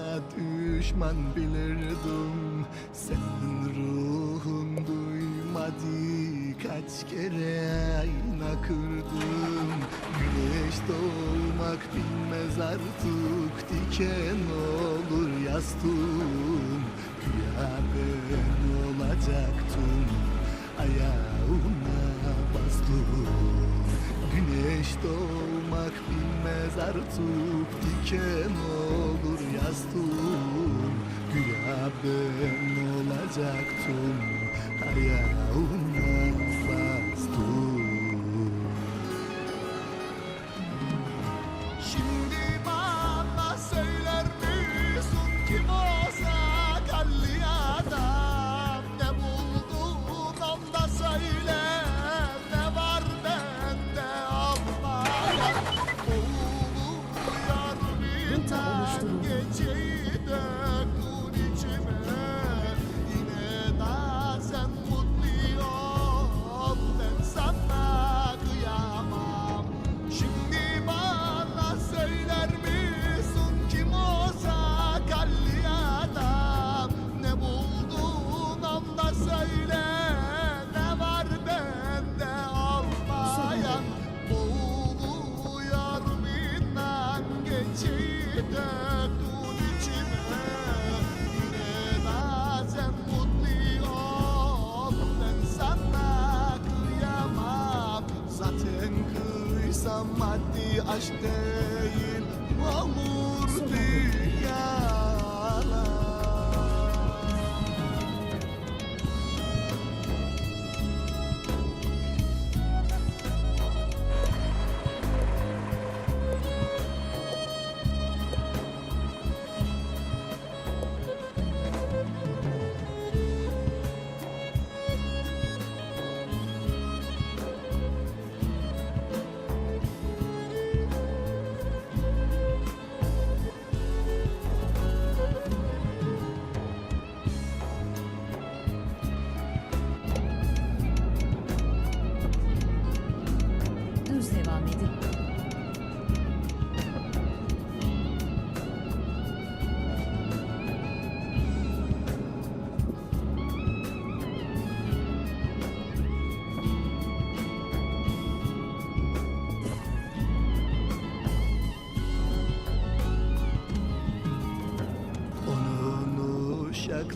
bana düşman bilirdim. Senin ruhun duymadı. Kaç kere ayna kırdım. Güneş doğmak bilmez artık. Diken olur yastığım. Güya ben olacaktım. Ayağına bastım Güneş doğmak bilmez artık diken olur yastığım Güya ben olacaktım ayağına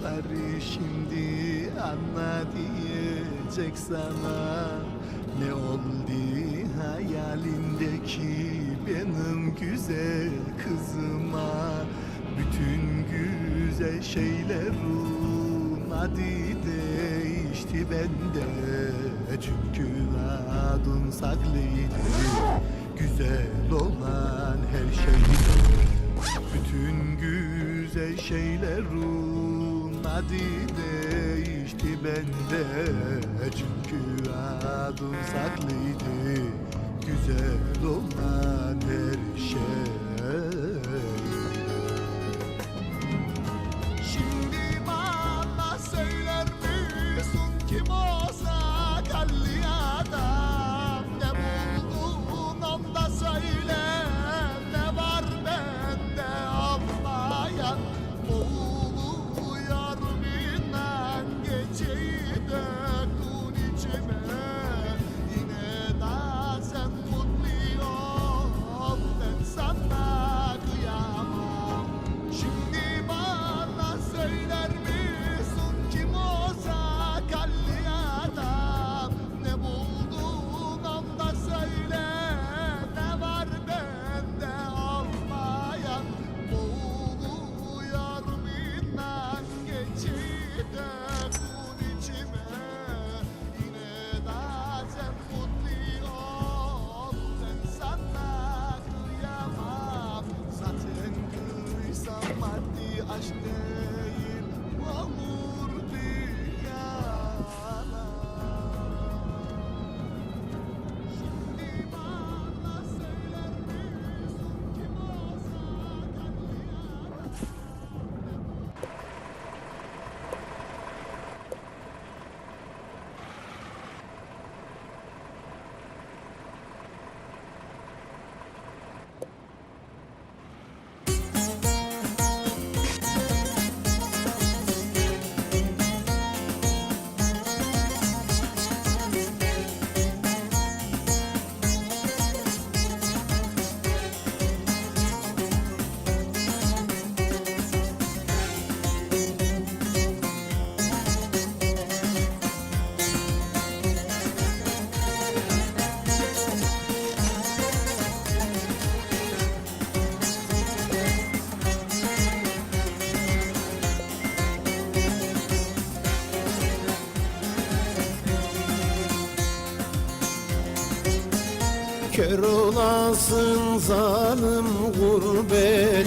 uşakları şimdi anla diyecek sana. Ne oldu hayalindeki benim güzel kızıma? Bütün güzel şeylerin adı değişti bende. Çünkü adın saklıydı. Güzel olan her şeydi bütün güzel şeylerin adı değişti bende. Çünkü adım saklıydı Güzel olan her şey Kör olasın zalim gurbet.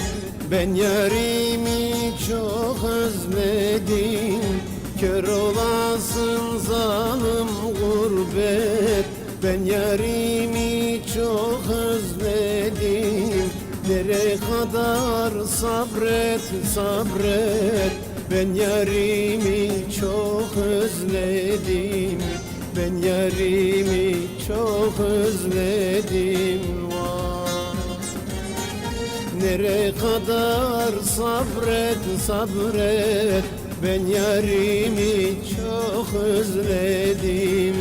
Ben yarimi çok özledim. Kör olasın zalim gurbet. Ben yarimi çok özledim. Nereye kadar sabret sabret. Ben yarimi çok özledim Ben yarimi çok özledim. Vay Nereye kadar sabret sabret? Ben yarimi çok özledim.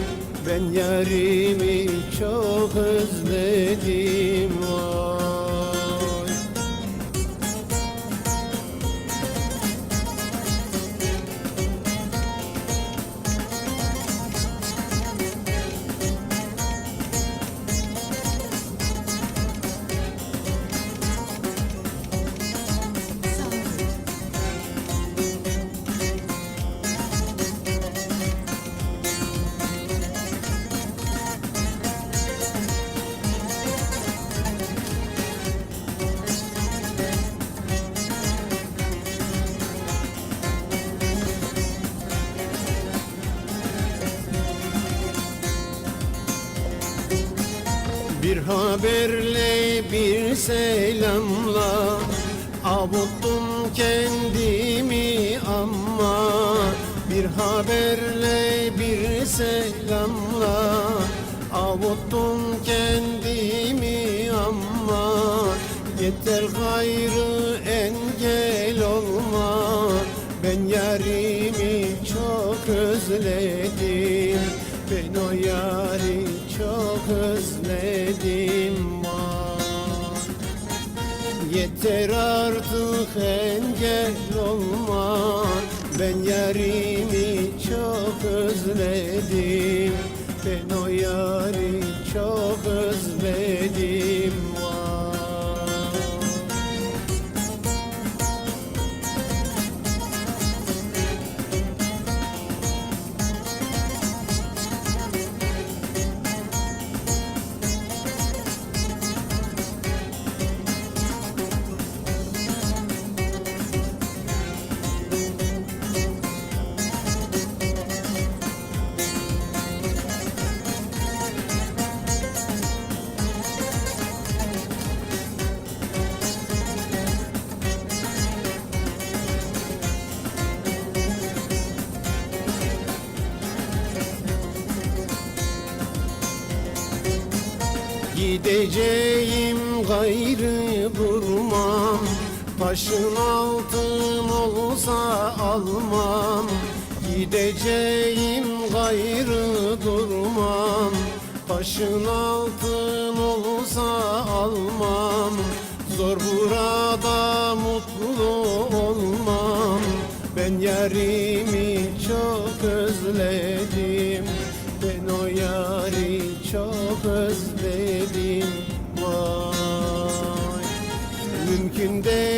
Ben yarimi çok özledim haberle bir selamla. Avuttum kendimi ama Bir haberle bir selamla. Avuttum kendimi ama Yeter gayrı engel olma. Ben yarimi çok özledim. Ben o yari çok özledim var. Yeter artık engel olma Ben yarimi çok özledim. Ben o yari çok özledim Gideceğim gayrı durmam Taşın altın olsa almam. Gideceğim gayrı durmam. Taşın altın olsa almam. Zor burada mutlu olmam. Ben yarimi çok özledim. Ben o yari çok özledim day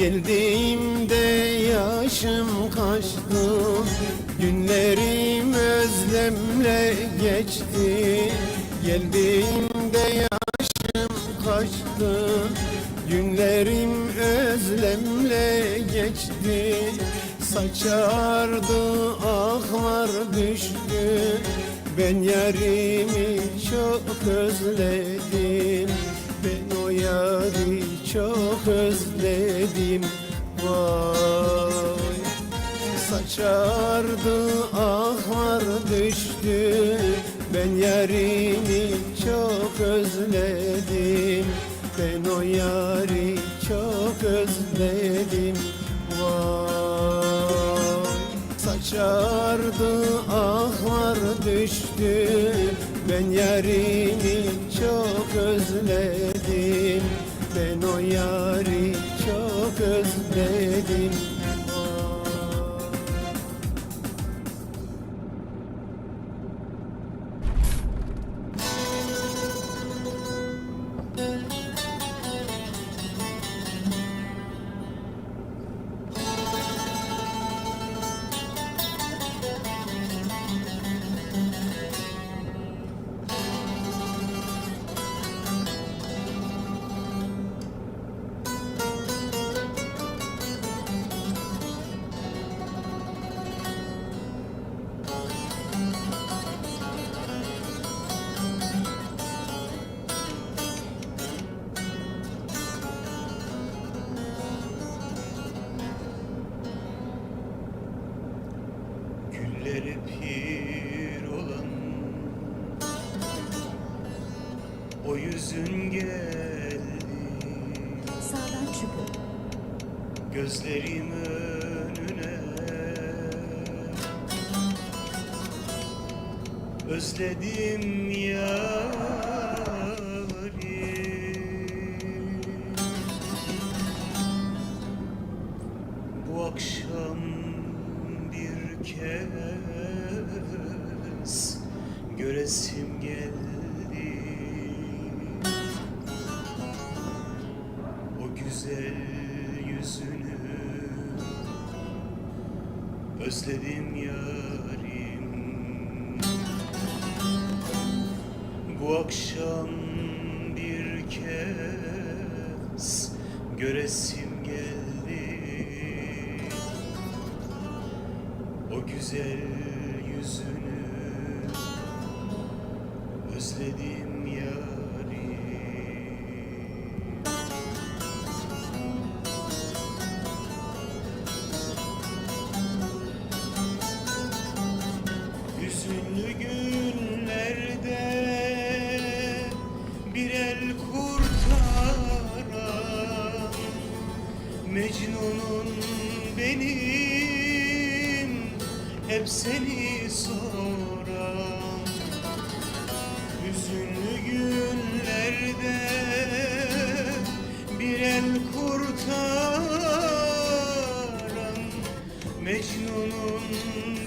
Geldiğimde yaşım kaçtı Günlerim özlemle geçti. Geldiğimde yaşım kaçtı Günlerim özlemle geçti. Saçardı ahlar düştü Ben yarimi çok özledim. Ben o yari çok özledim. Vay Saçardı ahlar düştü. Ben yarimi çok özledim. Ben o yari çok özledim. Vay Saçardı ahlar düştü. Ben yarimi çok özledim Ben o yari çok özledim Özledim yâri Özledim yarim Bu akşam bir kez Göresim geldi. O güzel yüzünü Özledim Mecnun'un benim hep seni soran. Hüzünlü günlerde bir el kurtaran. Mecnun'un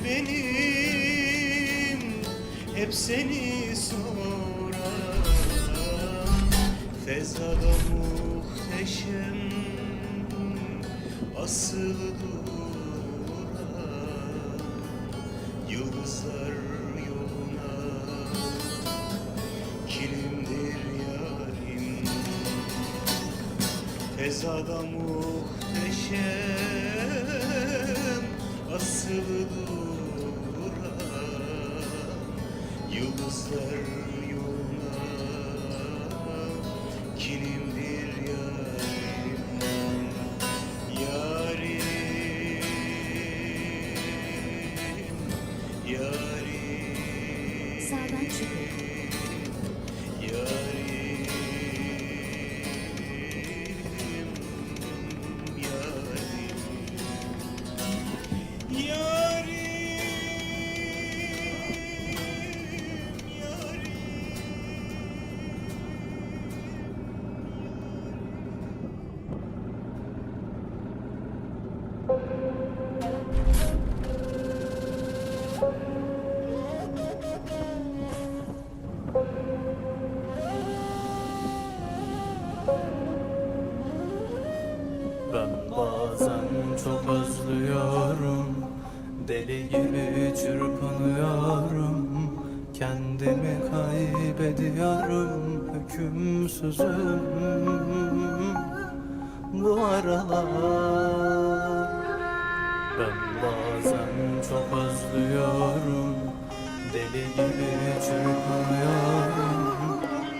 benim hep seni soran. Fezada muhteşem asıl duran Yıldızlar yoluna kilimdir yarim. Fezada muhteşem asıl duran Yıldızlar Deli gibi çırpınıyorum Kendimi kaybediyorum Hükümsüzüm. Bu aralar Ben bazen çok özlüyorum Deli gibi çırpınıyorum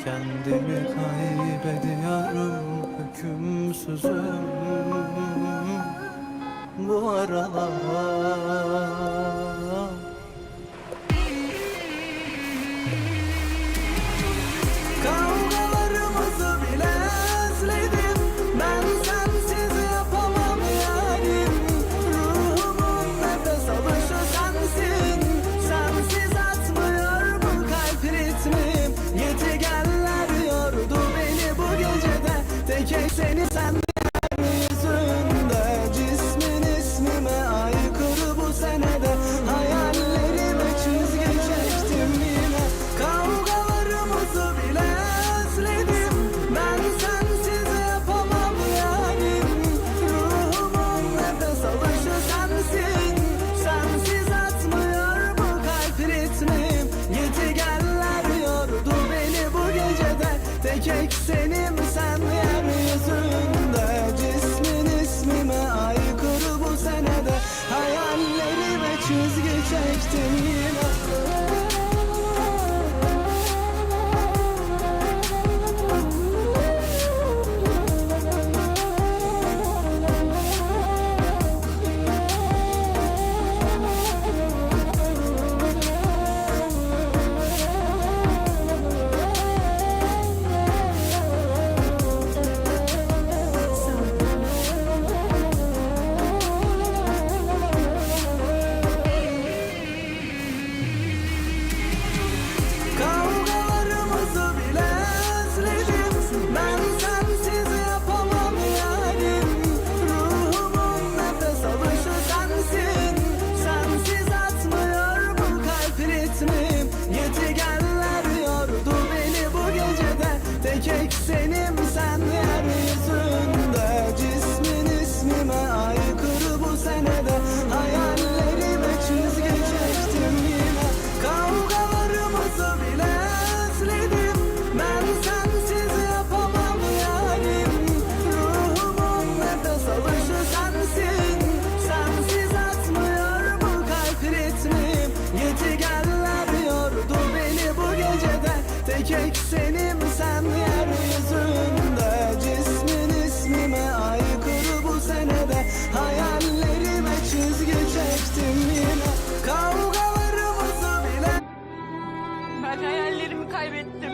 Kendimi kaybediyorum hükümsüzüm bu aralar time private